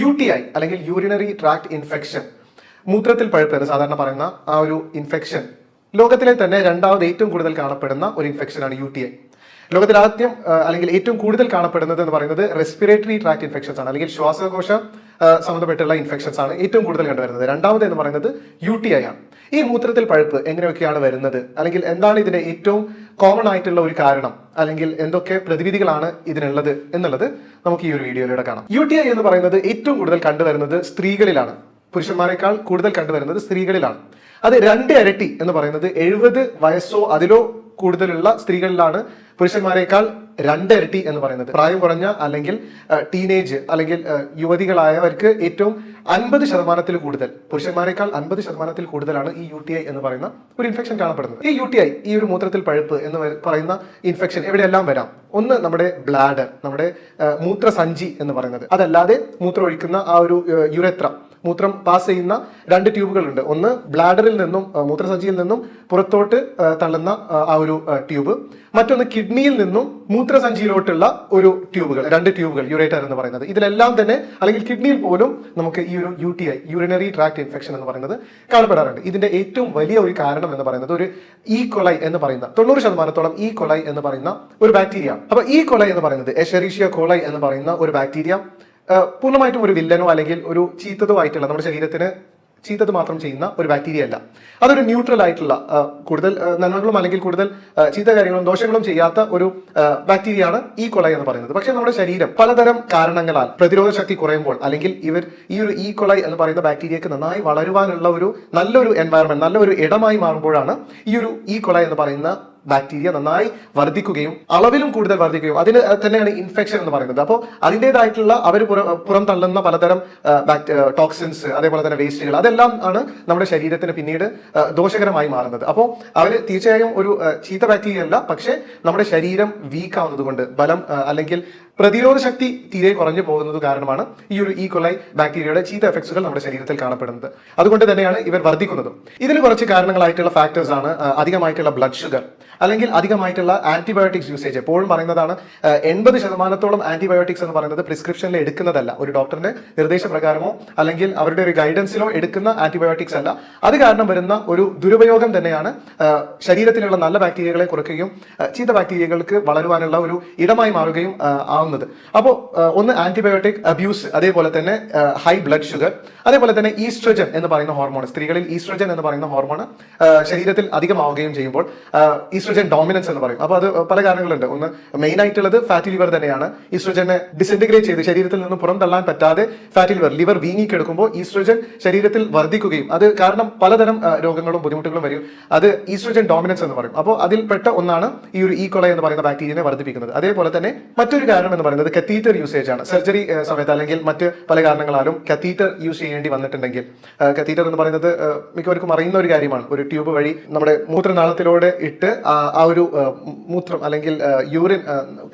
U T I അല്ലെങ്കിൽ urinary tract infection മൂത്രത്തിൽ പഴുപ്പ് എന്ന് സാധാരണ പറയുന്ന ആ ഒരു ഇൻഫെക്ഷൻ ലോകത്തിലെ തന്നെ രണ്ടാമത് ഏറ്റവും കൂടുതൽ കാണപ്പെടുന്ന ഒരു ഇൻഫെക്ഷനാണ് യു ടി ഐ ലോകത്തിൽ ആദ്യം അല്ലെങ്കിൽ ഏറ്റവും കൂടുതൽ കാണപ്പെടുന്നത് എന്ന് പറയുന്നത് റെസ്പിറേറ്ററി ട്രാക്ട് ഇൻഫെക്ഷൻസ് ആണ് അല്ലെങ്കിൽ ശ്വാസകോശ സംബന്ധപ്പെട്ടുള്ള ഇൻഫെക്ഷൻസ് ആണ് ഏറ്റവും കൂടുതൽ കണ്ടുവരുന്നത്. രണ്ടാമത് എന്ന് പറയുന്നത് യു ടി ഐ ആണ്. ഈ മൂത്രത്തിൽ പഴുപ്പ് എങ്ങനെയൊക്കെയാണ് വരുന്നത്? അല്ലെങ്കിൽ എന്താണ് ഇതിന്റെ ഏറ്റവും കോമൺ ആയിട്ടുള്ള ഒരു കാരണം? അല്ലെങ്കിൽ എന്തൊക്കെ പ്രതിവിധികളാണ് ഇതിനുള്ളത് എന്നുള്ളത് നമുക്ക് ഈ ഒരു വീഡിയോയിലൂടെ കാണാം. യു ടി ഐ എന്ന് പറയുന്നത് ഏറ്റവും കൂടുതൽ കണ്ടുവരുന്നത് സ്ത്രീകളിലാണ്. പുരുഷന്മാരെക്കാൾ കൂടുതൽ കണ്ടുവരുന്നത് സ്ത്രീകളിലാണ്. അത് രണ്ട് ഇരട്ടി എന്ന് പറയുന്നത് എഴുപത് വയസ്സോ അതിലോ കൂടുതലുള്ള സ്ത്രീകളിലാണ് പുരുഷന്മാരെക്കാൾ രണ്ടിരട്ടി എന്ന് പറയുന്നത്. പ്രായം കുറഞ്ഞ അല്ലെങ്കിൽ ടീനേജ് അല്ലെങ്കിൽ യുവതികളായവർക്ക് ഏറ്റവും അൻപത് ശതമാനത്തിൽ കൂടുതൽ പുരുഷന്മാരെക്കാൾ അൻപത് ശതമാനത്തിൽ കൂടുതലാണ് ഈ യു ടി ഐ എന്ന് പറയുന്ന ഒരു ഇൻഫെക്ഷൻ കാണപ്പെടുന്നത്. ഈ യു ടി ഐ ഈ ഒരു മൂത്രത്തിൽ പഴുപ്പ് എന്ന് പറയുന്ന ഇൻഫെക്ഷൻ എവിടെയെല്ലാം വരാം? ഒന്ന് നമ്മുടെ ബ്ലാഡർ നമ്മുടെ മൂത്രസഞ്ചി എന്ന് പറയുന്നത്. അതല്ലാതെ മൂത്രം ഒഴിക്കുന്ന ആ ഒരു യുരത്ര മൂത്രം പാസ് ചെയ്യുന്ന രണ്ട് ട്യൂബുകളുണ്ട് ഒന്ന് ബ്ലാഡറിൽ നിന്നും മൂത്രസഞ്ചിയിൽ നിന്നും പുറത്തോട്ട് തള്ളുന്ന ആ, ഒരു ട്യൂബ് മറ്റൊന്ന് കിഡ്നിയിൽ നിന്നും മൂത്രസഞ്ചിയിലോട്ടുള്ള ഒരു ട്യൂബുകൾ രണ്ട് ട്യൂബുകൾ യുറേറ്റർ എന്ന് പറയുന്നത്. ഇതിലെല്ലാം തന്നെ അല്ലെങ്കിൽ കിഡ്നിയിൽ പോലും നമുക്ക് ഈ ഒരു U T I urinary tract infection എന്ന് പറയുന്നത് കാണപ്പെടാറുണ്ട്. ഇതിന്റെ ഏറ്റവും വലിയ ഒരു കാരണം എന്ന് പറയുന്നത് ഒരു ഈ കൊളൈ എന്ന് പറയുന്ന തൊണ്ണൂറ് ശതമാനത്തോളം ഈ കൊളൈ എന്ന് പറയുന്ന ഒരു ബാക്ടീരിയ അപ്പൊ ഈ കൊളൈ എന്ന് പറയുന്നത് എഷെറീഷ്യ കോളൈ എന്ന് പറയുന്ന ഒരു ബാക്ടീരിയ പൂർണമായിട്ടും ഒരു വില്ലനോ അല്ലെങ്കിൽ ഒരു ചീത്തതോ ആയിട്ടുള്ള നമ്മുടെ ശരീരത്തിന് ചീത്തത് മാത്രം ചെയ്യുന്ന ഒരു ബാക്ടീരിയ അല്ല. അതൊരു ന്യൂട്രൽ ആയിട്ടുള്ള കൂടുതൽ നന്മകളും അല്ലെങ്കിൽ കൂടുതൽ ചീത്ത കാര്യങ്ങളും ദോഷങ്ങളും ചെയ്യാത്ത ഒരു ബാക്ടീരിയയാണ് ഈ കൊള എന്ന് പറയുന്നത്. പക്ഷേ നമ്മുടെ ശരീരം പലതരം കാരണങ്ങളാൽ പ്രതിരോധ ശക്തി കുറയുമ്പോൾ അല്ലെങ്കിൽ ഇവർ ഈ ഒരു ഈ കൊളൈ എന്ന് പറയുന്ന ബാക്ടീരിയക്ക് നന്നായി വളരുവാനുള്ള ഒരു നല്ലൊരു എൻവയറമെന്റ് നല്ലൊരു ഇടമായി മാറുമ്പോഴാണ് ഈ ഒരു ഈ കൊള എന്ന് പറയുന്ന ബാക്ടീരിയ നന്നായി വർദ്ധിക്കുകയും അളവിലും കൂടുതൽ വർദ്ധിക്കുകയും അതിന് തന്നെയാണ് ഇൻഫെക്ഷൻ എന്ന് പറയുന്നത്. അപ്പോൾ അതിന്റെതായിട്ടുള്ള അവർ പുറം തള്ളുന്ന പലതരം ടോക്സിൻസ് അതേപോലെ തന്നെ വേസ്റ്റുകൾ അതെല്ലാം ആണ് നമ്മുടെ ശരീരത്തിന് പിന്നീട് ദോഷകരമായി മാറുന്നത്. അപ്പോൾ അവർ തീർച്ചയായും ഒരു ചീത്ത ബാക്ടീരിയ അല്ല പക്ഷേ നമ്മുടെ ശരീരം വീക്ക് ആവുന്നത് കൊണ്ട് ബലം അല്ലെങ്കിൽ പ്രതിരോധ ശക്തി തീരെ കുറഞ്ഞു പോകുന്നത് കാരണമാണ് ഈ ഒരു ഈ കൊലൈ ബാക്ടീരിയയുടെ ചീത്ത എഫക്ട്സുകൾ നമ്മുടെ ശരീരത്തിൽ കാണപ്പെടുന്നത്. അതുകൊണ്ട് തന്നെയാണ് ഇവർ വർദ്ധിക്കുന്നതും. ഇതിന് കുറച്ച് കാരണങ്ങളായിട്ടുള്ള ഫാക്ടേഴ്സ് ആണ് അധികമായിട്ടുള്ള ബ്ലഡ് ഷുഗർ അല്ലെങ്കിൽ അധികമായിട്ടുള്ള ആന്റിബയോട്ടിക്സ് യൂസേജ് എപ്പോഴും പറയുന്നതാണ് എൺപത് ശതമാനത്തോളം ആന്റിബയോട്ടിക്സ് എന്ന് പറയുന്നത് പ്രിസ്ക്രിപ്ഷനിൽ എടുക്കുന്നതല്ല. ഒരു ഡോക്ടറിന്റെ നിർദ്ദേശപ്രകാരമോ അല്ലെങ്കിൽ അവരുടെ ഒരു ഗൈഡൻസിലോ എടുക്കുന്ന ആന്റിബയോട്ടിക്സ് അല്ല. അത് കാരണം വരുന്ന ഒരു ദുരുപയോഗം തന്നെയാണ് ശരീരത്തിലുള്ള നല്ല ബാക്ടീരിയകളെ കുറയ്ക്കുകയും ചീത്ത ബാക്ടീരിയകൾക്ക് വളരുവാനുള്ള ഒരു ഇടമായി മാറുകയും ആ, ആവുന്നത് അപ്പോൾ ഒന്ന് ആന്റിബയോട്ടിക് അബ്യൂസ് അതേപോലെ തന്നെ ഹൈ ബ്ലഡ് ഷുഗർ അതേപോലെ തന്നെ ഈസ്ട്രജൻ എന്ന് പറയുന്ന ഹോർമോൺ സ്ത്രീകളിൽ ഈസ്ട്രജൻ എന്ന് പറയുന്ന ഹോർമോൺ ശരീരത്തിൽ അധികമാവുകയും ചെയ്യുമ്പോൾ ഈസ്ട്രജൻ ഡോമിനൻസ് എന്ന് പറയും. അപ്പോൾ അത് പല കാരണങ്ങളുണ്ട്. ഒന്ന് മെയിൻ ആയിട്ടുള്ളത് ഫാറ്റി ലിവർ തന്നെയാണ്. ഈസ്ട്രജനെ ഡിസിന്റിഗ്രേറ്റ് ചെയ്ത് ശരീരത്തിൽ നിന്ന് പുറം തള്ളാൻ പറ്റാതെ ഫാറ്റി ലിവർ ലിവർ വീങ്ങിക്കെടുക്കുമ്പോൾ ഈസ്ട്രജൻ ശരീരത്തിൽ വർദ്ധിക്കുകയും അത് കാരണം പലതരം രോഗങ്ങളും ബുദ്ധിമുട്ടുകളും വരും. അത് ഈസ്ട്രജൻ ഡോമിനൻസ് എന്ന് പറയും. അപ്പോൾ അതിൽപ്പെട്ട ഒന്നാണ് ഈ ഒരു ഈ കൊള എന്ന് പറയുന്ന ബാക്ടീരിയനെ വർദ്ധിപ്പിക്കുന്നത്. അതേപോലെ തന്നെ മറ്റൊരു കാരണം എന്ന് പറയുന്നത് കത്തീറ്റർ യൂസേജ് ആണ്. സർജറി സമയത്ത് അല്ലെങ്കിൽ മറ്റ് പല കാരണങ്ങളാലും കത്തീറ്റർ യൂസ് ചെയ്യേണ്ടി വന്നിട്ടുണ്ടെങ്കിൽ കത്തീറ്റർ എന്ന് പറയുന്നത് മിക്കവർക്കും അറിയുന്ന ഒരു കാര്യമാണ്. ഒരു ട്യൂബ് വഴി നമ്മുടെ മൂത്രനാളത്തിലൂടെ ഇട്ട് ആ ഒരു മൂത്രം അല്ലെങ്കിൽ യൂറിൻ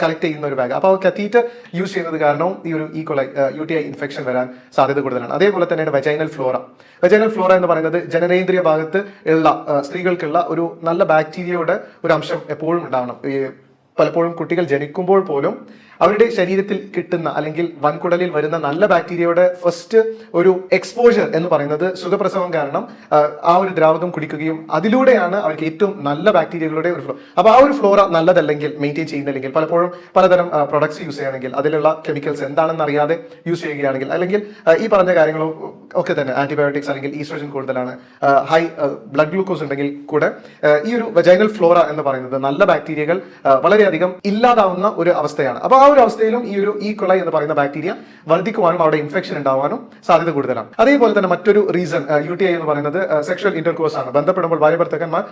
കളക്ട് ചെയ്യുന്ന ഒരു ബാഗ് അപ്പോൾ കത്തീറ്റർ യൂസ് ചെയ്യുന്നത് കാരണവും ഈ ഒരു E coli U T I infection വരാൻ സാധ്യത കൂടുതലാണ്. അതേപോലെ തന്നെയാണ് വെജൈനൽ ഫ്ലോറ വെജൈനൽ ഫ്ലോറ എന്ന് പറയുന്നത് ജനനേന്ദ്രിയ ഭാഗത്ത് ഉള്ള സ്ത്രീകൾക്കുള്ള ഒരു നല്ല ബാക്ടീരിയയുടെ ഒരു അംശം എപ്പോഴും ഉണ്ടാവണം. പലപ്പോഴും കുട്ടികൾ ജനിക്കുമ്പോൾ പോലും അവരുടെ ശരീരത്തിൽ കിട്ടുന്ന അല്ലെങ്കിൽ വൻകുടലിൽ വരുന്ന നല്ല ബാക്ടീരിയയുടെ ഫസ്റ്റ് ഒരു എക്സ്പോഷർ എന്ന് പറയുന്നത് സുഖപ്രസവം കാരണം ആ, ഒരു ദ്രാവകം കുടിക്കുകയും അതിലൂടെയാണ് അവർക്ക് ഏറ്റവും നല്ല ബാക്ടീരിയകളുടെ ഒരു ഫ്ലോ അപ്പോൾ ആ ഒരു ഫ്ലോറ നല്ലതല്ലെങ്കിൽ മെയിന്റെയിൻ ചെയ്യുന്നില്ലെങ്കിൽ പലപ്പോഴും പലതരം പ്രൊഡക്ട്സ് യൂസ് ചെയ്യുകയാണെങ്കിൽ അതിലുള്ള കെമിക്കൽസ് എന്താണെന്ന് അറിയാതെ യൂസ് ചെയ്യുകയാണെങ്കിൽ അല്ലെങ്കിൽ ഈ പറഞ്ഞ കാര്യങ്ങളും ഒക്കെ തന്നെ ആന്റിബയോട്ടിക്സ് അല്ലെങ്കിൽ ഈസ്ട്രോജൻ കൂടുതലാണ് ഹൈ ബ്ലഡ് ഗ്ലൂക്കോസ് ഉണ്ടെങ്കിൽ കൂടെ ഈ ഒരു വജൈനൽ ഫ്ലോറ എന്ന് പറയുന്നത് നല്ല ബാക്ടീരിയകൾ വളരെയധികം ഇല്ലാതാവുന്ന ഒരു അവസ്ഥയാണ്. അപ്പോൾ ആ ഒരു അവസ്ഥയിലും ഈ ഒരു ഈ കുളൈ എന്ന് പറയുന്ന ബാക്ടീരിയ വർദ്ധിക്കുവാനും അവിടെ ഇൻഫെക്ഷൻ ഉണ്ടാവാനും സാധ്യത കൂടുതലാണ്. അതേപോലെ തന്നെ മറ്റൊരു റീസൺ യു ടി ഐ എന്ന് പറയുന്നത് സെക്ഷൽ ഇന്റർകോഴ്സ് ആണ്. ബന്ധപ്പെടുമ്പോൾ ഭാര്യ ഭർത്താക്കന്മാർ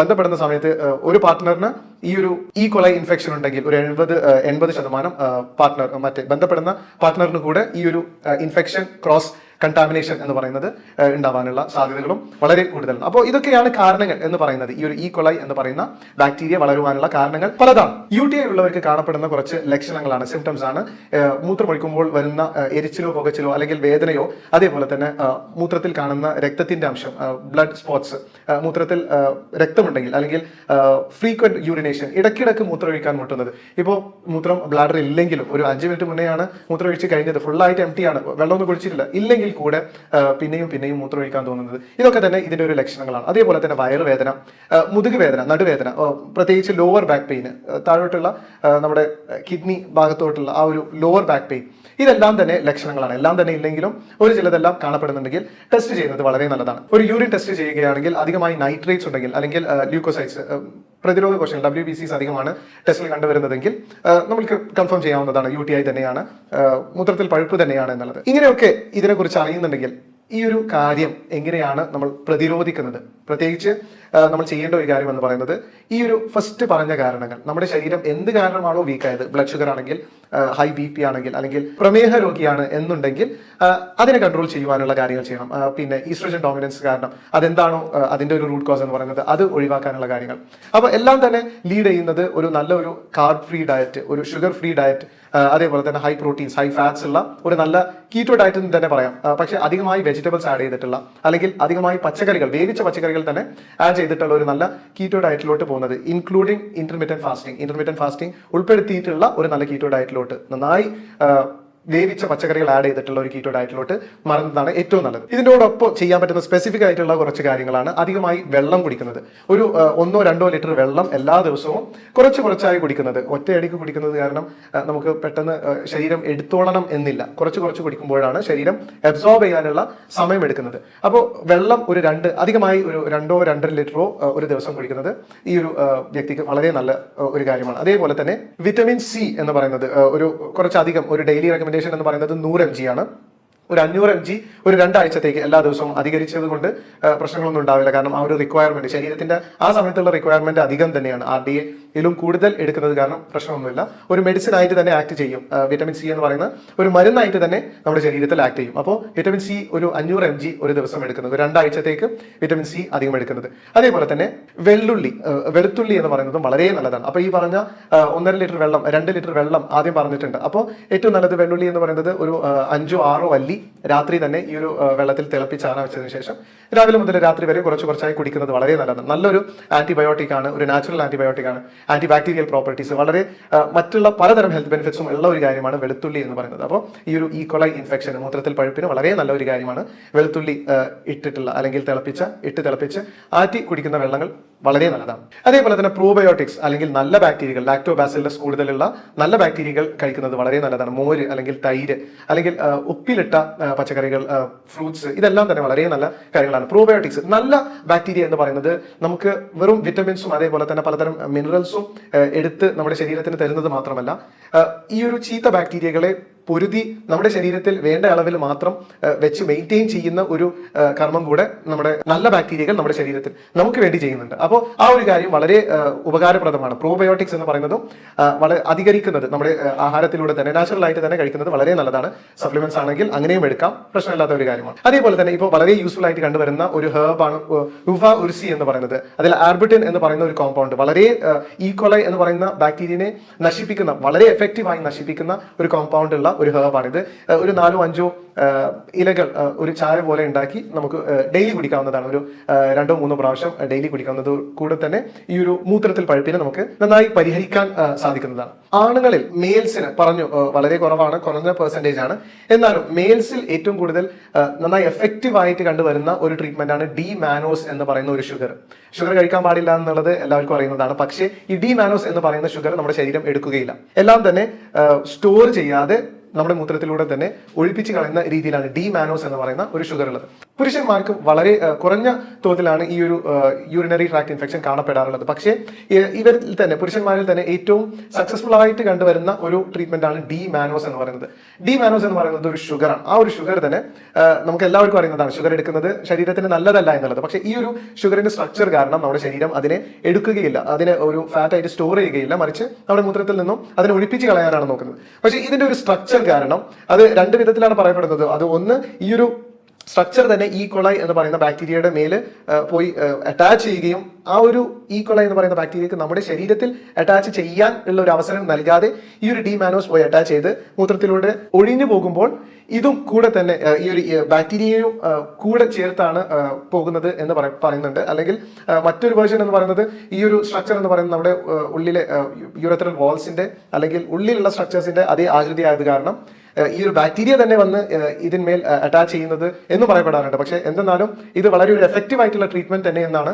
ബന്ധപ്പെടുന്ന സമയത്ത് ഒരു പാർട്ട്ണറിന് ഈ ഒരു ഈ കൊളൈ ഇൻഫെക്ഷൻ ഉണ്ടെങ്കിൽ ഒരു എഴുപത് എൺപത് ശതമാനം പാർട്ട്ണർ മറ്റേ ബന്ധപ്പെടുന്ന പാർട്ട്ണറിന് കൂടെ ഈ ഒരു ഇൻഫെക്ഷൻ ക്രോസ് കണ്ടാമിനേഷൻ എന്ന് പറയുന്നത് ഉണ്ടാവാനുള്ള സാധ്യതകളും വളരെ കൂടുതലാണ്. അപ്പോൾ ഇതൊക്കെയാണ് കാരണങ്ങൾ എന്ന് പറയുന്നത്. ഈ ഒരു ഈ കൊളൈ എന്ന് പറയുന്ന ബാക്ടീരിയ വളരുവാനുള്ള കാരണങ്ങൾ പലതാണ്. യു ടി ഐ ഉള്ളവർക്ക് കാണപ്പെടുന്ന കുറച്ച് ലക്ഷണങ്ങളാണ് സിംറ്റംസ് ആണ്. മൂത്രം മൂത്രമൊഴിക്കുമ്പോൾ വരുന്ന എരിച്ചിലോ പുകച്ചിലോ അല്ലെങ്കിൽ വേദനയോ അതേപോലെ തന്നെ മൂത്രത്തിൽ കാണുന്ന രക്തത്തിന്റെ അംശം ബ്ലഡ് സ്പോട്സ് മൂത്രത്തിൽ രക്തമുണ്ടെങ്കിൽ അല്ലെങ്കിൽ ഫ്രീക്വന്റ് യൂറിനേഷൻ ഇടയ്ക്കിടയ്ക്ക് മൂത്രമൊഴിക്കാൻ മുട്ടുന്നത്. ഇപ്പോൾ മൂത്രം ബ്ലാഡർ ഇല്ലെങ്കിലും ഒരു അഞ്ച് മിനിറ്റ് മുന്നെയാണ് മൂത്രമൊഴിച്ച് കഴിഞ്ഞത്. ഫുള്ളായിട്ട് എം ടി ആണ്. വെള്ളമൊന്നും കുടിച്ചിട്ടില്ല. ഇല്ലെങ്കിൽ കൂടെ ആ, പിന്നെയും പിന്നെയും മൂത്രമൊഴിക്കാൻ തോന്നുന്നത്. ഇതൊക്കെ തന്നെ ഇതിന്റെ ഒരു ലക്ഷണങ്ങളാണ്. അതേപോലെ തന്നെ വയറുവേദന വേദന മുതുക് വേദന നടുവേദന പ്രത്യേകിച്ച് ലോവർ ബാക്ക് പെയിന് താഴോട്ടുള്ള നമ്മുടെ കിഡ്നി ഭാഗത്തോട്ടുള്ള ആ ഒരു ലോവർ ബാക്ക് പെയിൻ ഇതെല്ലാം തന്നെ ലക്ഷണങ്ങളാണ്. എല്ലാം തന്നെ ഇല്ലെങ്കിലും ഒരു ചിലതെല്ലാം കാണപ്പെടുന്നുണ്ടെങ്കിൽ ടെസ്റ്റ് ചെയ്യുന്നത് വളരെ നല്ലതാണ്. ഒരു യൂറിൻ ടെസ്റ്റ് ചെയ്യുകയാണെങ്കിൽ അധികമായി നൈട്രേറ്റ്സ് ഉണ്ടെങ്കിൽ അല്ലെങ്കിൽ ല്യൂക്കോസൈറ്റ്സ് പ്രതിരോധ കോശങ്ങൾ ഡബ്ല്യു ബി സിസ് അധികമാണ് ടെസ്റ്റിൽ കണ്ടുവരുന്നതെങ്കിൽ നമ്മൾക്ക് കൺഫേം ചെയ്യാവുന്നതാണ് യു ടി ഐ തന്നെയാണ് മൂത്രത്തിൽ പഴുപ്പ് തന്നെയാണ് എന്നുള്ളത്. ഇങ്ങനെയൊക്കെ ഇതിനെക്കുറിച്ച് അറിയുന്നുണ്ടെങ്കിൽ ഈ ഒരു കാര്യം എങ്ങനെയാണ് നമ്മൾ പ്രതിരോധിക്കുന്നത്? പ്രത്യേകിച്ച് നമ്മൾ ചെയ്യേണ്ട ഒരു കാര്യം എന്ന് പറയുന്നത് ഈ ഒരു ഫസ്റ്റ് പറഞ്ഞ കാരണങ്ങൾ. നമ്മുടെ ശരീരം എന്ത് കാരണമാണോ വീക്ക് ആയത് ബ്ലഡ് ഷുഗർ ആണെങ്കിൽ ഹൈ ബി പി ആണെങ്കിൽ അല്ലെങ്കിൽ പ്രമേഹ രോഗിയാണ് എന്നുണ്ടെങ്കിൽ അതിനെ കൺട്രോൾ ചെയ്യുവാനുള്ള കാര്യങ്ങൾ ചെയ്യണം. പിന്നെ ഈസ്ട്രജൻ ഡോമിനൻസ് കാരണം അതെന്താണോ അതിന്റെ ഒരു റൂട്ട് കോസ് എന്ന് പറയുന്നത് അത് ഒഴിവാക്കാനുള്ള കാര്യങ്ങൾ. അപ്പൊ എല്ലാം തന്നെ ലീഡ് ചെയ്യുന്നത് ഒരു നല്ല ഒരു കാർബ് ഫ്രീ ഡയറ്റ് ഒരു ഷുഗർ ഫ്രീ ഡയറ്റ് അതേപോലെ തന്നെ ഹൈ പ്രോട്ടീൻസ് ഹൈ ഫാറ്റ്സ് ഉള്ള ഒരു നല്ല കീറ്റോ ഡയറ്റ് എന്ന് തന്നെ പറയാം. പക്ഷെ അധികമായി വെജിറ്റബിൾസ് ആഡ് ചെയ്തിട്ടുള്ള അല്ലെങ്കിൽ അധികമായി പച്ചക്കറികൾ വേവിച്ച പച്ചക്കറികൾ തന്നെ ആഡ് ചെയ്തിട്ടുള്ള ഒരു നല്ല കീറ്റോ ഡയറ്റിലോട്ട് പോകുന്നത് including intermediate fasting intermediate fasting ഉൾപ്പെടുത്തിയിട്ടുള്ള ഒരു നല്ല കീറ്റോ ഡയറ്റിലോട്ട് നന്നായി വേവിച്ച പച്ചക്കറികൾ ആഡ് ചെയ്തിട്ടുള്ള ഒരു കീറ്റോ ഡയറ്റിലോട്ട് മാറുന്നതാണ് ഏറ്റവും നല്ലത്. ഇതിനോടൊപ്പം ചെയ്യാൻ പറ്റുന്ന സ്പെസിഫിക് ആയിട്ടുള്ള കുറച്ച് കാര്യങ്ങളാണ് അധികമായി വെള്ളം കുടിക്കുന്നത്. ഒരു ഒന്നോ രണ്ടോ ലിറ്റർ വെള്ളം എല്ലാ ദിവസവും കുറച്ച് കുറച്ചായി കുടിക്കുന്നത്. ഒറ്റയടിക്ക് കുടിക്കുന്നത് കാരണം നമുക്ക് പെട്ടെന്ന് ശരീരം എടുത്തോളണം എന്നില്ല. കുറച്ച് കുറച്ച് കുടിക്കുമ്പോഴാണ് ശരീരം അബ്സോർബ് ചെയ്യാനുള്ള സമയം എടുക്കുന്നത്. അപ്പോൾ വെള്ളം ഒരു രണ്ട് അധികമായി ഒരു രണ്ടോ രണ്ടര ലിറ്ററോ ഒരു ദിവസം കുടിക്കുന്നത് ഈ ഒരു വ്യക്തിക്ക് വളരെ നല്ല ഒരു കാര്യമാണ്. അതേപോലെ തന്നെ വിറ്റമിൻ സി എന്ന് പറയുന്നത് ഒരു കുറച്ചധികം ഒരു ഡെയിലി റെക്കമെൻഡേഷൻ എന്ന് പറയുന്നത് നൂറ് എം ജി ആണ്. ഒരു അഞ്ഞൂറ് എം ജി ഒരു രണ്ടാഴ്ചത്തേക്ക് എല്ലാ ദിവസവും അധികരിച്ചത് കൊണ്ട് പ്രശ്നങ്ങളൊന്നും ഉണ്ടാവില്ല. കാരണം ആ ഒരു റിക്വയർമെന്റ് ശരീരത്തിന്റെ ആ സമയത്തുള്ള റിക്വയർമെന്റ് അധികം തന്നെയാണ്. ആർ ഡി എയിലും കൂടുതൽ എടുക്കുന്നത് കാരണം പ്രശ്നമൊന്നുമില്ല. ഒരു മെഡിസിൻ ആയിട്ട് തന്നെ ആക്ട് ചെയ്യും. വിറ്റമിൻ സി എന്ന് പറയുന്നത് ഒരു മരുന്നായിട്ട് തന്നെ നമ്മുടെ ശരീരത്തിൽ ആക്ട് ചെയ്യും. അപ്പോൾ വിറ്റമിൻ സി ഒരു അഞ്ഞൂറ് എം ജി ഒരു ദിവസം എടുക്കുന്നത്. രണ്ടാഴ്ചത്തേക്ക് വിറ്റമിൻ സി അധികം എടുക്കുന്നത്. അതേപോലെ തന്നെ വെള്ളുള്ളി വെളുത്തുള്ളി എന്ന് പറയുന്നതും വളരെ നല്ലതാണ്. അപ്പോൾ ഈ പറഞ്ഞ ഒന്നര ലിറ്റർ വെള്ളം രണ്ട് ലിറ്റർ വെള്ളം ആദ്യം പറഞ്ഞിട്ടുണ്ട്. അപ്പോൾ ഏറ്റവും നല്ലത് വെള്ളുള്ളി എന്ന് പറയുന്നത് ഒരു അഞ്ചോ ആറോ അല്ലി രാത്രി തന്നെ ഈ ഒരു വെള്ളത്തിൽ തിളപ്പിച്ചാറ വെച്ചതിന് ശേഷം രാവിലെ മുതൽ രാത്രി വരെ കുറച്ച് കുറച്ചായി കുടിക്കുന്നത് വളരെ നല്ലതാണ്. നല്ലൊരു ആന്റിബയോട്ടിക് ആണ് ഒരു നാച്ചുറൽ ആന്റിബയോട്ടിക് ആണ്. ആന്റി ബാക്ടീരിയൽ പ്രോപ്പർട്ടീസ് വളരെ മറ്റുള്ള പലതരം ഹെൽത്ത് ബെനിഫിറ്റ്സും ഉള്ള ഒരു കാര്യമാണ് വെളുത്തുള്ളി എന്ന് പറയുന്നത്. അപ്പോൾ ഈ ഒരു ഈക്വലൈ ഇൻഫെക്ഷൻ മൂത്രത്തിൽ പഴുപ്പിന് വളരെ നല്ല ഒരു കാര്യമാണ്. വെളുത്തുള്ളി ഇട്ടിട്ടുള്ള അല്ലെങ്കിൽ തിളപ്പിച്ച ഇട്ട് തിളപ്പിച്ച് ആറ്റി കുടിക്കുന്ന വെള്ളങ്ങൾ വളരെ നല്ലതാണ് അതേപോലെ തന്നെ പ്രോബയോട്ടിക്സ് അല്ലെങ്കിൽ നല്ല ബാക്ടീരിയകൾ ലാക്ടോബാസിലസ് കൂടുതലുള്ള നല്ല ബാക്ടീരിയകൾ കഴിക്കുന്നത് വളരെ നല്ലതാണ്. മോര് അല്ലെങ്കിൽ തൈര് അല്ലെങ്കിൽ ഉപ്പിലിട്ട പച്ചക്കറികൾ ഫ്രൂട്ട്സ് ഇതെല്ലാം തന്നെ വളരെ നല്ല കാര്യങ്ങളാണ്. പ്രോബയോട്ടിക്സ് നല്ല ബാക്ടീരിയ എന്ന് പറയുന്നത് നമുക്ക് വെറും വിറ്റമിൻസും അതേപോലെ തന്നെ പലതരം മിനറൽസും എടുത്ത് നമ്മുടെ ശരീരത്തിന് തരുന്നത് മാത്രമല്ല ഈ ഒരു ചീത്ത ബാക്ടീരിയകളെ പൊരുതി നമ്മുടെ ശരീരത്തിൽ വേണ്ട അളവിൽ മാത്രം വെച്ച് മെയിന്റെയിൻ ചെയ്യുന്ന ഒരു കർമ്മം കൂടെ നമ്മുടെ നല്ല ബാക്ടീരിയകൾ നമ്മുടെ ശരീരത്തിൽ നമുക്ക് വേണ്ടി ചെയ്യുന്നുണ്ട്. അപ്പോൾ ആ ഒരു കാര്യം വളരെ ഉപകാരപ്രദമാണ്. പ്രോബയോട്ടിക്സ് എന്ന് പറയുന്നതും വളരെ അധികരിക്കുന്നത് നമ്മുടെ ആഹാരത്തിലൂടെ തന്നെ നാച്ചുറൽ ആയിട്ട് തന്നെ കഴിക്കുന്നത് വളരെ നല്ലതാണ്. സപ്ലിമെന്റ്സ് ആണെങ്കിൽ അങ്ങനെയും എടുക്കാം. പ്രശ്നമില്ലാത്ത ഒരു കാര്യമാണ്. അതേപോലെ തന്നെ ഇപ്പോൾ വളരെ യൂസ്ഫുൾ ആയിട്ട് കണ്ടുവരുന്ന ഒരു ഹേർബ് ആണ് ഉഫ ഉർസി എന്ന് പറയുന്നത്. അതിൽ ആർബിറ്റിൻ എന്ന് പറയുന്ന ഒരു കോമ്പൗണ്ട് വളരെ ഈക്വലൈ എന്ന് പറയുന്ന ബാക്ടീരിയനെ നശിപ്പിക്കുന്ന വളരെ എഫക്റ്റീവായി നശിപ്പിക്കുന്ന ഒരു കോമ്പൗണ്ട് ഉള്ള ഒരു ഹേർബാണ് ഇത് ഒരു നാലോ അഞ്ചോ ഇലകൾ ഒരു ചായ പോലെ ഉണ്ടാക്കി നമുക്ക് ഡെയിലി കുടിക്കാവുന്നതാണ്. ഒരു രണ്ടോ മൂന്നോ പ്രാവശ്യം ഡെയിലി കുടിക്കാവുന്നത് കൂടെ തന്നെ ഈ ഒരു മൂത്രത്തിൽ പഴുപ്പിനെ നമുക്ക് നന്നായി പരിഹരിക്കാൻ സാധിക്കുന്നതാണ്. ആണുങ്ങളിൽ മെയിൽസിന് പറഞ്ഞു വളരെ കുറവാണ് കുറഞ്ഞ പെർസെന്റേജ് ആണ്. എന്നാലും മെയിൽസിൽ ഏറ്റവും കൂടുതൽ നന്നായി എഫക്റ്റീവ് ആയിട്ട് കണ്ടുവരുന്ന ഒരു ട്രീറ്റ്മെന്റ് ആണ് ഡി മാനോസ് എന്ന് പറയുന്ന ഒരു ഷുഗർ ഷുഗർ കഴിക്കാൻ പാടില്ല എന്നുള്ളത് എല്ലാവർക്കും അറിയുന്നതാണ്. പക്ഷേ ഈ ഡി മാനോസ് എന്ന് പറയുന്ന ഷുഗർ നമ്മുടെ ശരീരം എടുക്കുകയില്ല. എല്ലാം തന്നെ സ്റ്റോർ ചെയ്യാതെ നമ്മുടെ മൂത്രത്തിലൂടെ തന്നെ ഒഴിപ്പിച്ച് കളയുന്ന രീതിയിലാണ് ഡി മാനോസ് എന്ന് പറയുന്ന ഒരു ഷുഗർ ഉള്ളത്. പുരുഷന്മാർക്ക് വളരെ കുറഞ്ഞ തോതിലാണ് ഈ ഒരു യൂറിനറി ട്രാക്ട് ഇൻഫെക്ഷൻ കാണപ്പെടാറുള്ളത്. പക്ഷേ ഇവരിൽ തന്നെ പുരുഷന്മാരിൽ തന്നെ ഏറ്റവും സക്സസ്ഫുൾ ആയിട്ട് കണ്ടുവരുന്ന ഒരു ട്രീറ്റ്മെന്റ് ആണ് ഡി മാനോസ് എന്ന് പറയുന്നത്. ഡി മാനോസ് എന്ന് പറയുന്നത് ഒരു ഷുഗറാണ് ആ ഒരു ഷുഗർ തന്നെ നമുക്ക് എല്ലാവർക്കും അറിയുന്നതാണ്. ഷുഗർ എടുക്കുന്നത് ശരീരത്തിന് നല്ലതല്ല എന്നുള്ളത്. പക്ഷേ ഈ ഒരു ഷുഗറിന്റെ സ്ട്രക്ചർ കാരണം നമ്മുടെ ശരീരം അതിനെ എടുക്കുകയില്ല. അതിനെ ഒരു ഫാറ്റായിട്ട് സ്റ്റോർ ചെയ്യുകയില്ല. മറിച്ച് നമ്മുടെ മൂത്രത്തിൽ നിന്നും അതിനെ ഒഴിപ്പിച്ച് കളയാനാണ് നോക്കുന്നത്. പക്ഷേ ഇതിന്റെ ഒരു സ്ട്രക്ചർ കാരണം അത് രണ്ട് വിധത്തിലാണ് പറയപ്പെടുന്നത്. അത് ഒന്ന് ഈ ഒരു സ്ട്രക്ചർ തന്നെ ഈ കൊളൈ എന്ന് പറയുന്ന ബാക്ടീരിയയുടെ മേൽ പോയി അറ്റാച്ച് ചെയ്യുകയും ആ ഒരു ഈ കൊളൈ എന്ന് പറയുന്ന ബാക്ടീരിയക്ക് നമ്മുടെ ശരീരത്തിൽ അറ്റാച്ച് ചെയ്യാൻ ഉള്ള ഒരു അവസരം നൽകാതെ ഈ ഒരു ഡി മാനോസ് പോയി അറ്റാച്ച് ചെയ്ത് മൂത്രത്തിലൂടെ ഒഴിഞ്ഞു പോകുമ്പോൾ ഇതും കൂടെ തന്നെ ഈ ഒരു ബാക്ടീരിയയും കൂടെ ചേർത്താണ് പോകുന്നത് എന്ന് പറയുന്നുണ്ട്. അല്ലെങ്കിൽ മറ്റൊരു വേർഷൻ എന്ന് പറയുന്നത് ഈ ഒരു സ്ട്രക്ചർ എന്ന് പറയുന്നത് നമ്മുടെ ഉള്ളിലെ യൂറത്രൽ വാൾസിന്റെ അല്ലെങ്കിൽ ഉള്ളിലുള്ള സ്ട്രക്ചേഴ്സിന്റെ അതേ ആകൃതി ആയത് കാരണം ഈ ഒരു ബാക്ടീരിയ തന്നെ വന്ന് ഇതിന്മേൽ അറ്റാച്ച് ചെയ്യുന്നത് എന്ന് പറയപ്പെടാറുണ്ട്. പക്ഷേ എന്തെന്നാലും ഇത് വളരെ ഒരു എഫക്റ്റീവ് ആയിട്ടുള്ള ട്രീറ്റ്മെന്റ് തന്നെ എന്നാണ്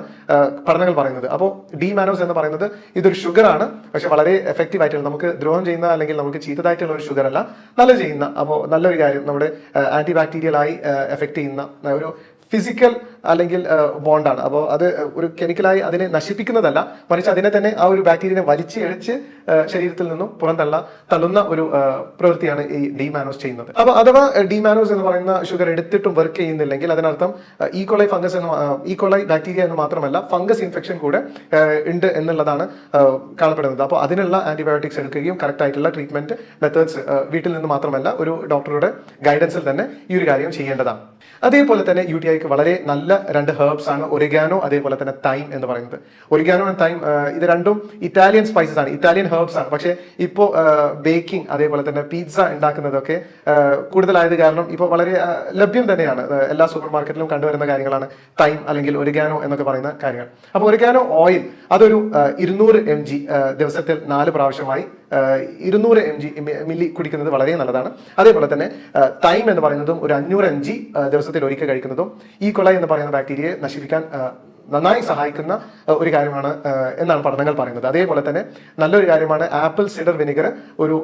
പഠനങ്ങൾ പറയുന്നത്. അപ്പോൾ ഡി മാനോസ് എന്ന് പറയുന്നത് ഇതൊരു ഷുഗർ ആണ്. പക്ഷെ വളരെ എഫക്റ്റീവ് ആയിട്ടുള്ള നമുക്ക് ദ്രോഹം ചെയ്യുന്ന അല്ലെങ്കിൽ നമുക്ക് ചീത്തതായിട്ടുള്ള ഒരു ഷുഗർ അല്ല നല്ല ചെയ്യുന്ന അപ്പോൾ നല്ലൊരു കാര്യം നമ്മുടെ ആന്റി ബാക്ടീരിയലായി എഫക്ട് ചെയ്യുന്ന ഒരു ഫിസിക്കൽ അല്ലെങ്കിൽ ബോണ്ടാണ്. അപ്പോൾ അത് ഒരു കെമിക്കലായി അതിനെ നശിപ്പിക്കുന്നതല്ല മറിച്ച് അതിനെ തന്നെ ആ ഒരു ബാക്ടീരിയനെ വലിച്ചെഴിച്ച് ശരീരത്തിൽ നിന്നും പുറന്തള്ള തള്ളുന്ന ഒരു പ്രവൃത്തിയാണ് ഈ ഡിമാനോസ് ചെയ്യുന്നത്. അപ്പോൾ അഥവാ ഡിമാനോസ് എന്ന് പറയുന്ന ഷുഗർ എടുത്തിട്ടും വർക്ക് ചെയ്യുന്നില്ലെങ്കിൽ അതിനർത്ഥം ഈക്കോളൈ ഫംഗസ് എന്ന് ഈക്കോളൈ ബാക്ടീരിയ എന്ന് മാത്രമല്ല ഫംഗസ് ഇൻഫെക്ഷൻ കൂടെ ഉണ്ട് എന്നുള്ളതാണ് കാണപ്പെടുന്നത്. അപ്പോൾ അതിനുള്ള ആന്റിബയോട്ടിക്സ് എടുക്കുകയും കറക്റ്റ് ആയിട്ടുള്ള ട്രീറ്റ്മെന്റ് മെത്തേഡ്സ് വീട്ടിൽ നിന്ന് മാത്രമല്ല ഒരു ഡോക്ടറുടെ ഗൈഡൻസിൽ തന്നെ ഈ ഒരു കാര്യം ചെയ്യേണ്ടതാണ്. അതേപോലെ തന്നെ യു ടി ഐക്ക് വളരെ നല്ല രണ്ട് ഹെർബ്സ് ആണ്. ഒരിഗാനോ അതേപോലെ തന്നെ തൈം എന്ന് പറയുന്നത്. ഒരിഗാനോ ആൻഡ് തൈം ഇത് രണ്ടും ഇറ്റാലിയൻ സ്പൈസസ് ആണ്. ഇറ്റാലിയൻ ഹെർബ്സ് ആണ്. പക്ഷേ ഇപ്പോൾ ബേക്കിംഗ് അതേപോലെ തന്നെ പിസ്സ ഉണ്ടാക്കുന്നതൊക്കെ കൂടുതലായത് കാരണം ഇപ്പോൾ വളരെ ലഭ്യം തന്നെയാണ്. എല്ലാ സൂപ്പർ മാർക്കറ്റിലും കണ്ടുവരുന്ന കാര്യങ്ങളാണ് തൈം അല്ലെങ്കിൽ ഒരിഗാനോ എന്നൊക്കെ പറയുന്ന കാര്യങ്ങൾ. അപ്പോൾ ഒരിഗാനോ ഓയിൽ അതൊരു ഇരുന്നൂറ് എം ജി ദിവസത്തിൽ നാല് പ്രാവശ്യമായി ഇരുന്നൂറ് എം ജി മില്ലി കുടിക്കുന്നത് വളരെ നല്ലതാണ്. അതേപോലെ തന്നെ തൈം എന്ന് പറയുന്നതും ഒരു അഞ്ഞൂറ് എം ജി ദിവസത്തിൽ ഒരിക്കൽ കഴിക്കുന്നതും ഈ കൊള എന്ന് പറയുന്ന ബാക്ടീരിയയെ നശിപ്പിക്കാൻ നന്നായി സഹായിക്കുന്ന ഒരു കാര്യമാണ് എന്നാണ് പഠനങ്ങൾ പറയുന്നത്. അതേപോലെ തന്നെ നല്ലൊരു കാര്യമാണ് ആപ്പിൾ സിഡർ വിനിഗർ ഒരു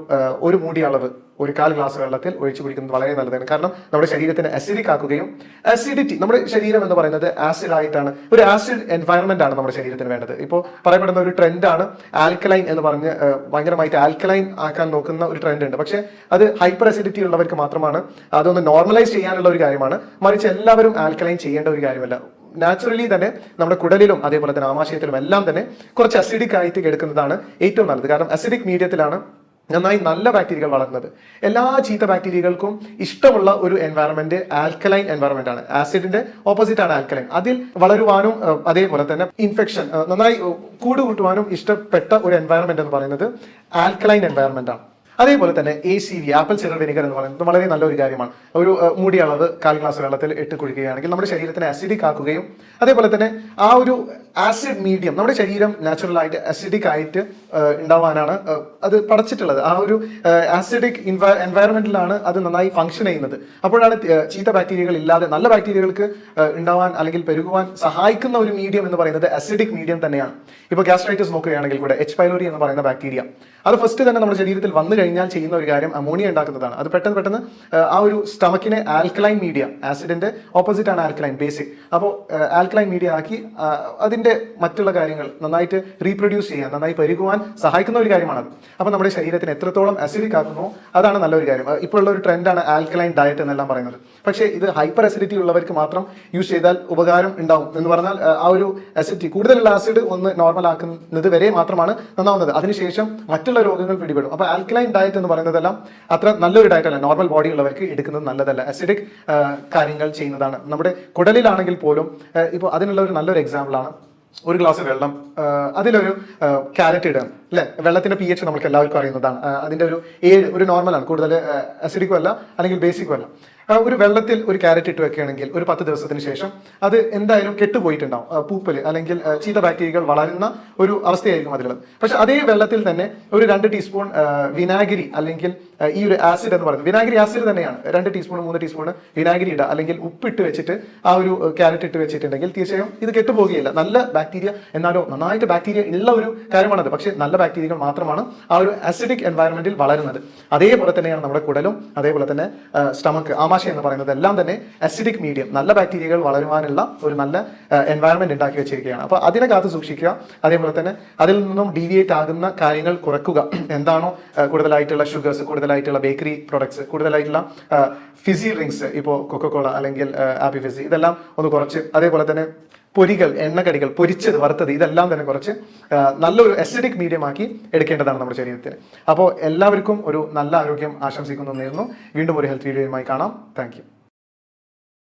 ഒരു മൂടി അളവ് ഒരു കാൽ ഗ്ലാസ് വെള്ളത്തിൽ ഒഴിച്ചു കുടിക്കുന്നത് വളരെ നല്ലതാണ്. കാരണം നമ്മുടെ ശരീരത്തിന് അസിഡിക് ആക്കുകയും അസിഡിറ്റി നമ്മുടെ ശരീരം എന്ന് പറയുന്നത് ആസിഡ് ആയിട്ടാണ് ഒരു ആസിഡ് എൻവയറമെന്റ് ആണ് നമ്മുടെ ശരീരത്തിന് വേണ്ടത്. ഇപ്പോൾ പറയപ്പെടുന്ന ഒരു ട്രെൻഡാണ് ആൽക്കലൈൻ എന്ന് പറഞ്ഞ് ഭയങ്കരമായിട്ട് ആൽക്കലൈൻ ആക്കാൻ നോക്കുന്ന ഒരു ട്രെൻഡ് ഉണ്ട്. പക്ഷേ അത് ഹൈപ്പർ അസിഡിറ്റി ഉള്ളവർക്ക് മാത്രമാണ് അതൊന്ന് നോർമലൈസ് ചെയ്യാനുള്ള ഒരു കാര്യമാണ്. മറിച്ച് എല്ലാവരും ആൽക്കലൈൻ ചെയ്യേണ്ട ഒരു കാര്യമല്ല. നാച്ചുറലി തന്നെ നമ്മുടെ കുടലിലും അതേപോലെ തന്നെ ആമാശയത്തിലും എല്ലാം തന്നെ കുറച്ച് അസിഡിക് ആയിട്ട് എടുക്കുന്നതാണ് ഏറ്റവും നല്ലത്. കാരണം അസിഡിക് മീഡിയത്തിലാണ് നന്നായി നല്ല ബാക്ടീരിയകൾ വളർന്നത്. എല്ലാ ചീത്ത ബാക്ടീരിയകൾക്കും ഇഷ്ടമുള്ള ഒരു എൻവയറമെന്റ് ആൽക്കലൈൻ എൻവയറമെന്റ് ആണ്. ആസിഡിന്റെ ഓപ്പോസിറ്റ് ആണ് ആൽക്കലൈൻ അതിൽ വളരുവാനും അതേപോലെ തന്നെ ഇൻഫെക്ഷൻ നന്നായി കൂടുകൂട്ടുവാനും ഇഷ്ടപ്പെട്ട ഒരു എൻവയറമെന്റ് എന്ന് പറയുന്നത് ആൽക്കലൈൻ എൻവയറമെന്റ് ആണ്. അതേപോലെ തന്നെ A C V apple cider vinegar എന്ന് പറയുന്നത് വളരെ നല്ലൊരു കാര്യമാണ്. ഒരു മുടി അളവ് കാൽ ഗ്ലാസ് വെള്ളത്തിൽ ഇട്ട് കുഴിക്കുകയാണെങ്കിൽ നമ്മുടെ ശരീരത്തിന് അസിഡിക് ആക്കുകയും അതേപോലെ തന്നെ ആ ഒരു ആസിഡ് മീഡിയം നമ്മുടെ ശരീരം നാച്ചുറൽ ആയിട്ട് അസിഡിക് ആയിട്ട് ഉണ്ടാവാനാണ് അത് പടച്ചിട്ടുള്ളത്. ആ ഒരു ആസിഡിക് എൻവയറമെന്റിലാണ് അത് നന്നായി ഫങ്ഷൻ ചെയ്യുന്നത്. അപ്പോഴാണ് ചീത്ത ബാക്ടീരിയകൾ ഇല്ലാതെ നല്ല ബാക്ടീരിയകൾക്ക് ഉണ്ടാവാൻ അല്ലെങ്കിൽ പെരുകുവാൻ സഹായിക്കുന്ന ഒരു മീഡിയം എന്ന് പറയുന്നത് അസിഡിക് മീഡിയം തന്നെയാണ്. ഇപ്പോൾ ഗ്യാസ്ട്രൈറ്റിസ് നോക്കുകയാണെങ്കിൽ കൂടെ എച്ച് പൈലോറി എന്ന് പറയുന്ന ബാക്ടീരിയ അത് ഫസ്റ്റ് തന്നെ നമ്മുടെ ശരീരത്തിൽ വന്നു കഴിഞ്ഞാൽ ചെയ്യുന്ന ഒരു കാര്യം അമോണിയ ഉണ്ടാക്കുന്നതാണ്. അത് പെട്ടെന്ന് പെട്ടെന്ന് ആ, ഒരു സ്റ്റമക്കിനെ ആൽക്കലൈൻ മീഡിയ ആസിഡിന്റെ ഓപ്പോസിറ്റ് ആണ് ആൽക്കലൈൻ ബേസിക് അപ്പോൾ ആൽക്കലൈൻ മീഡിയ ആക്കി അതിന്റെ മറ്റുള്ള കാര്യങ്ങൾ നന്നായിട്ട് റീപ്രൊഡ്യൂസ് ചെയ്യാൻ നന്നായി പെരുകുവാൻ സഹായിക്കുന്ന ഒരു കാര്യമാണ് അപ്പോൾ നമ്മുടെ ശരീരത്തിന് എത്രത്തോളം അസിഡിക് ആക്കുന്നു അതാണ് നല്ലൊരു കാര്യം. ഇപ്പോഴുള്ള ഒരു ട്രെൻഡാണ് ആൽക്കലൈൻ ഡയറ്റ് എന്നെല്ലാം പറയുന്നത്. പക്ഷേ ഇത് ഹൈപ്പർ അസിഡിറ്റി ഉള്ളവർക്ക് മാത്രം യൂസ് ചെയ്താൽ ഉപകാരം ഉണ്ടാവും എന്ന് പറഞ്ഞാൽ ആ ഒരു അസിഡിറ്റി കൂടുതലുള്ള ആസിഡ് ഒന്ന് നോർമൽ ആക്കുന്നത് വരെ മാത്രമാണ് നന്നാവുന്നത്. അതിനുശേഷം മറ്റുള്ള രോഗങ്ങൾ പിടിപെടും. അപ്പോൾ ആൽക്കലൈൻ ഡയറ്റ് എന്ന് പറയുന്നതെല്ലാം അത്ര നല്ലൊരു ഡയറ്റ് അല്ല. നോർമൽ ബോഡി ഉള്ളവർക്ക് എടുക്കുന്നത് നല്ലതല്ല. അസിഡിക് കാര്യങ്ങൾ ചെയ്യുന്നതാണ്. നമ്മുടെ കുടലിലാണെങ്കിൽ പോലും ഇപ്പോൾ അതിനുള്ള ഒരു നല്ലൊരു എക്സാമ്പിളാണ് ഒരു ഗ്ലാസ് വെള്ളം അതിലൊരു ക്യാരറ്റ് ഇടുക. അല്ലെ? വെള്ളത്തിന്റെ പി എച്ച് നമുക്ക് എല്ലാവർക്കും അറിയുന്നതാണ്. അതിന്റെ ഒരു ഏഴ് ഒരു നോർമലാണ് കൂടുതൽ അസിഡിക്കും അല്ല അല്ലെങ്കിൽ ബേസിക്കും അല്ല. ഒരു വെള്ളത്തിൽ ഒരു ക്യാരറ്റ് ഇട്ട് വെക്കുകയാണെങ്കിൽ ഒരു പത്ത് ദിവസത്തിന് ശേഷം അത് എന്തായാലും കെട്ടുപോയിട്ടുണ്ടാവും. ആ, പൂപ്പൽ അല്ലെങ്കിൽ ചീത്ത ബാക്ടീരിയകൾ വളരുന്ന ഒരു അവസ്ഥയായിരിക്കും അതിലുള്ളത്. പക്ഷെ അതേ വെള്ളത്തിൽ തന്നെ ഒരു രണ്ട് ടീസ്പൂൺ വിനാഗിരി അല്ലെങ്കിൽ ഈ ഒരു ആസിഡ് എന്ന് പറയുന്നത് വിനാഗിരി ആസിഡ് തന്നെയാണ്. രണ്ട് ടീസ്പൂൺ മൂന്ന് ടീസ്പൂൺ വിനാഗിരി ഇടുക. അല്ലെങ്കിൽ ഉപ്പിട്ട് വെച്ചിട്ട് ആ ഒരു ക്യാരറ്റ് ഇട്ട് വെച്ചിട്ടുണ്ടെങ്കിൽ തീർച്ചയായും ഇത് കെട്ടുപോകുകയില്ല നല്ല ബാക്ടീരിയ എന്നാലോ നന്നായിട്ട് ബാക്ടീരിയ ഉള്ള ഒരു കാര്യമാണത്. പക്ഷേ നല്ല ബാക്ടീരിയകൾ മാത്രമാണ് ആ ഒരു ആസിഡിക് എൻവയറമെന്റിൽ വളരുന്നത്. അതേപോലെ തന്നെയാണ് നമ്മുടെ കുടലും അതേപോലെ തന്നെ സ്റ്റമക്ക് ആമാശയം എന്ന് പറയുന്നത് എല്ലാം തന്നെ അസിഡിക് മീഡിയം നല്ല ബാക്ടീരിയകൾ വളരുവാനുള്ള ഒരു നല്ല എൻവയറമെന്റ് ഉണ്ടാക്കി വെച്ചിരിക്കുകയാണ്. അപ്പോൾ അതിനെ കാത്തു സൂക്ഷിക്കുക. അതേപോലെ തന്നെ അതിൽ നിന്നും ഡീവിയേറ്റ് ആകുന്ന കാര്യങ്ങൾ കുറക്കുക. എന്താണോ കൂടുതലായിട്ടുള്ള ഷുഗേഴ്സ് കൂടുതലായിട്ടുള്ള ബേക്കറി പ്രൊഡക്ട്സ് കൂടുതലായിട്ടുള്ള ഫിസി ഡ്രിങ്ക്സ് ഇപ്പോൾ കൊക്കോകോള അല്ലെങ്കിൽ ആപ്പി ഫിസി ഇതെല്ലാം ഒന്ന് കുറച്ച്. അതേപോലെ തന്നെ പൊരികൾ എണ്ണക്കടികൾ പൊരിച്ചത് വറുത്തത് ഇതെല്ലാം തന്നെ കുറച്ച് നല്ലൊരു അസിഡിക് മീഡിയമാക്കി എടുക്കേണ്ടതാണ് നമ്മുടെ ശരീരത്തിന്. അപ്പോൾ എല്ലാവർക്കും ഒരു നല്ല ആരോഗ്യം ആശംസിക്കുന്നു നേരുന്നു വീണ്ടും ഒരു ഹെൽത്ത് വീഡിയോയുമായി കാണാം. താങ്ക്